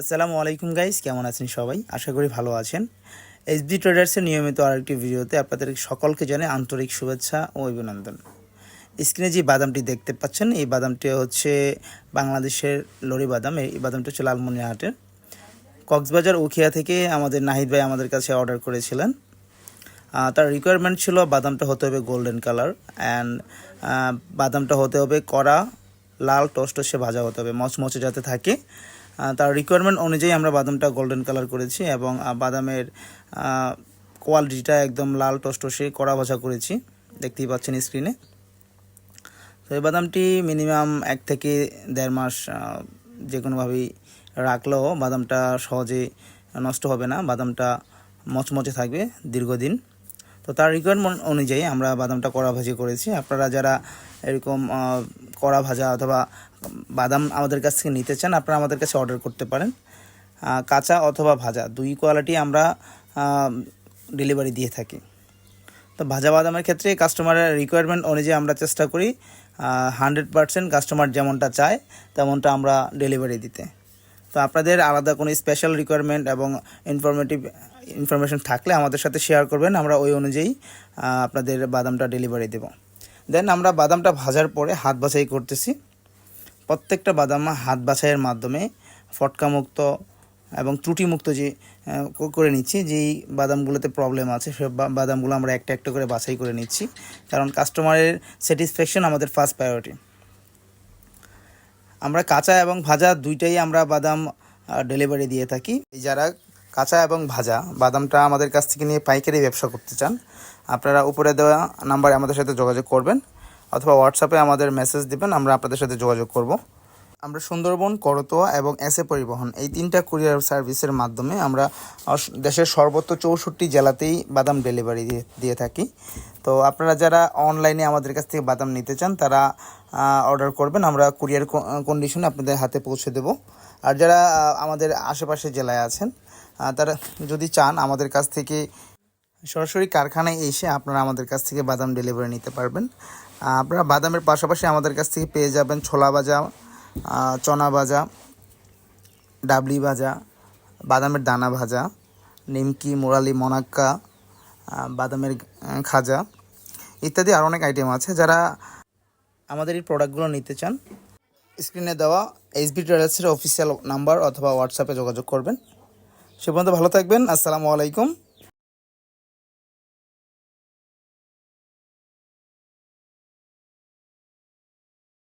আসসালামু আলাইকুম গাইস, কেমন আছেন সবাই? আশা করি ভালো আছেন। এসবি ট্রেডার্সের নিয়মিত আরেকটি ভিডিওতে আপনাদের সকলকে জানে আন্তরিক শুভেচ্ছা ও অভিনন্দন। স্ক্রিনে যে বাদামটি দেখতে পাচ্ছেন, এই বাদামটি হচ্ছে বাংলাদেশের লরি বাদাম। এই বাদামটি হচ্ছে লালমনিরহাটের কক্সবাজার উখিয়া থেকে আমাদের নাহিদ ভাই আমাদের কাছে অর্ডার করেছিলেন। তার রিকোয়ারমেন্ট ছিল বাদামটা হতে হবে গোল্ডেন কালার অ্যান্ড বাদামটা হতে হবে কড়া, লাল, টসটসে ভাজা হতে হবে, মচমচে যাতে থাকে। তার রিকোয়ারমেন্ট অনুযায়ী আমরা বাদামটা গোল্ডেন কালার করেছি এবং বাদামের কোয়ালিটিটা একদম লাল টসটসে কড়া ভাজা করেছি। দেখতেই পাচ্ছেন স্ক্রিনে তো এই বাদামটি মিনিমাম এক থেকে দেড় মাস যে কোনোভাবেই রাখলেও বাদামটা সহজে নষ্ট হবে না, বাদামটা মচমচে থাকবে দীর্ঘদিন। তো তার রিকোয়ারমেন্ট অনুযায়ী আমরা বাদামটা কড়া ভাজি করেছি। আপনারা যারা এরকম কড়া ভাজা অথবা বাদাম আমাদের কাছ থেকে নিতে চান, আপনারা আমাদের কাছে অর্ডার করতে পারেন। কাঁচা অথবা ভাজা, দুই কোয়ালিটি আমরা ডেলিভারি দিয়ে থাকি। তো ভাজা বাদামের ক্ষেত্রে কাস্টমারের রিকোয়ারমেন্ট অনুযায়ী আমরা চেষ্টা করি হান্ড্রেড পার্সেন্ট কাস্টমার যেমনটা চায়, তেমনটা আমরা ডেলিভারি দিতে। তো আপনাদের আলাদা কোনো স্পেশাল রিকোয়ারমেন্ট এবং ইনফরমেটিভ ইনফরমেশন থাকলে আমাদের সাথে শেয়ার করবেন, আমরা ওই অনুযায়ী আপনাদের বাদামটা ডেলিভারি দেব। দেন আমরা বাদামটা ভাজার পরে হাত বাছাই করতেছি। প্রত্যেকটা বাদাম হাত বাছাইয়ের মাধ্যমে ফটকামুক্ত এবং ত্রুটিমুক্ত যে করে নিচ্ছি, যেই বাদামগুলোতে প্রবলেম আছে সব বাদামগুলো আমরা একটা একটা করে বাছাই করে নিচ্ছি। কারণ কাস্টমারের স্যাটিসফ্যাকশন আমাদের ফার্স্ট প্রায়োরিটি আমরা কাঁচা এবং ভাজা দুইটাই আমরা বাদাম ডেলিভারি দিয়ে থাকি। যারা কাঁচা এবং ভাজা বাদামটা আমাদের কাছ থেকে নিয়ে পাইকারি ব্যবসা করতে চান, আপনারা উপরে দেওয়া নাম্বারে আমাদের সাথে যোগাযোগ করবেন। অথবা হোয়াটসঅ্যাপে আমাদের মেসেজ দিবেন, আমরা আপনাদের সাথে যোগাযোগ করব। আমরা সুন্দরবন, করতোয়া এবং এসএ পরিবহন, এই তিনটা কুরিয়ার সার্ভিসের মাধ্যমে আমরা দেশের সর্বত্র চৌষট্টি জেলাতেই বাদাম ডেলিভারি দিয়ে দিয়ে থাকি। তো আপনারা যারা অনলাইনে আমাদের কাছ থেকে বাদাম নিতে চান, তারা অর্ডার করবেন। আমরা কুরিয়ার কন্ডিশনে আপনাদের হাতে পৌঁছে দেব। আর যারা আমাদের আশেপাশে জেলায় আছেন তারা যদি চান আমাদের কাছ থেকে সরাসরি কারখানায় এসে আপনারা আমাদের কাছ থেকে বাদাম ডেলিভারি নিতে পারবেন। আপনারা বাদামের পাশাপাশি আমাদের কাছ থেকে পেয়ে যাবেন ছোলা ভাজা চনা ভাজা, ডাবলি ভাজা, বাদামের দানা ভাজা, নিমকি, মোরালি, মনাক্কা বাদামের খাজা ইত্যাদি আর অনেক আইটেম আছে। যারা আমাদের এই প্রোডাক্টগুলো নিতে চান স্ক্রিনে দেওয়া এইচবি ট্রেডার্সের অফিসিয়াল নাম্বার অথবা হোয়াটসঅ্যাপে যোগাযোগ করবেন। সে পর্যন্ত ভালো থাকবেন। আসসালামু আলাইকুম।